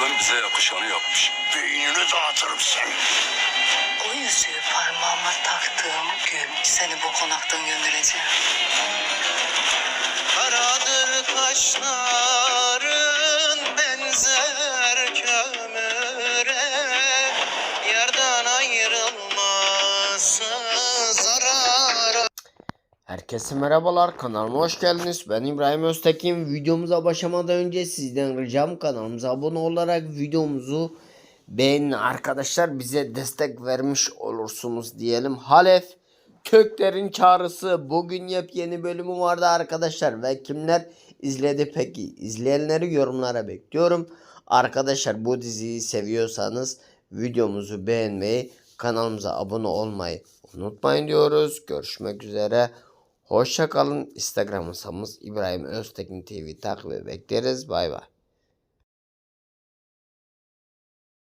Bize yakışanı yapmış. Beynini dağıtırım senin. O yüzüğü parmağıma taktığım gün seni bu konaktan göndereceğim. Karadır kaşların Herkese merhabalar kanalıma hoş geldiniz. Ben İbrahim Öztekin. Videomuza başlamadan önce sizden ricam kanalımıza abone olarak videomuzu beğenin arkadaşlar. Bize destek vermiş olursunuz diyelim. Halef Köklerin Çağrısı bugün yepyeni bölümü vardı arkadaşlar. Ve kimler izledi peki? İzleyenleri yorumlara bekliyorum. Arkadaşlar bu diziyi seviyorsanız videomuzu beğenmeyi, kanalımıza abone olmayı unutmayın diyoruz. Görüşmek üzere. Hoşça kalın. Instagram hesabımız İbrahim Öztekin TV takip bekleriz. Bay bay.